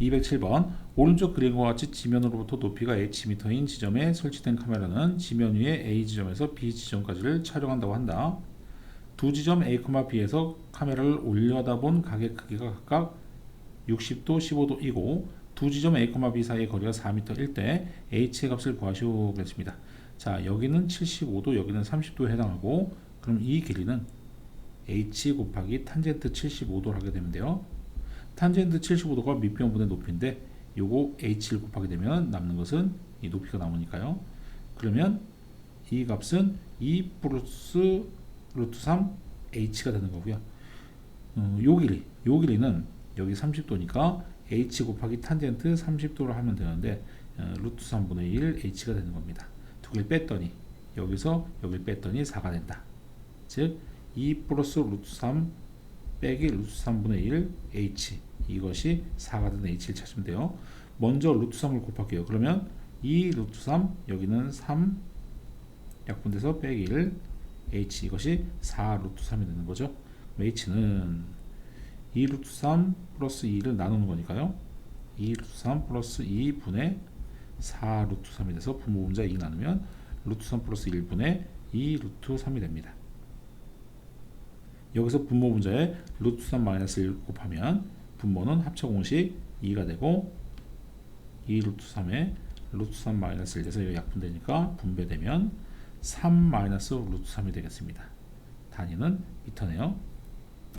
207번 오른쪽 그림과 같이 지면으로부터 높이가 hm인 지점에 설치된 카메라는 지면 위에 A 지점에서 B 지점까지를 촬영한다고 한다. 두 지점 A, B에서 카메라를 올려다본 각의 크기가 각각 60도, 15도이고 두 지점 A, B 사이의 거리가 4m일 때 h의 값을 구하시오 그랬습니다. 자 여기는 75도, 여기는 30도에 해당하고 그럼 이 길이는 h 곱하기 탄젠트 75도를 하게 되면 돼요. 탄젠트 75도가 밑변분의 높이인데 요거 h를 곱하게 되면 남는 것은 이 높이가 남으니까요. 그러면 이 값은 2 플러스 루트 3 h가 되는 거고요. 어, 요 길이, 요 길이는 여기 30도니까 h 곱하기 탄젠트 30도를 하면 되는데 어, 루트 3분의 1 h가 되는 겁니다. 두 개를 뺐더니 여기서 여기를 뺐더니 4가 된다. 즉2 플러스 루트 3 빼기 루트 3분의 1 h 이것이 4가 되는 h를 찾으면 돼요. 먼저 루트 3을 곱할게요. 그러면 2 루트 3 여기는 3 약분돼서 빼기 1 h 이것이 4 루트 3이 되는 거죠. h는 2 루트 3 플러스 2를 나누는 거니까요. 2 루트 3 플러스 2 분의 4 루트 3이 돼서 분모 분자 2 나누면 루트 3 플러스 1분의 2 루트 3이 됩니다. 여기서 분모 분자에 루트 3 마이너스 1 곱하면 분모는 합쳐 공식 2가 되고 2 루트 3에 루트 3 마이너스 1 돼서 여기 약분되니까 분배되면 3 마이너스 루트 3이 되겠습니다. 단위는 미터네요.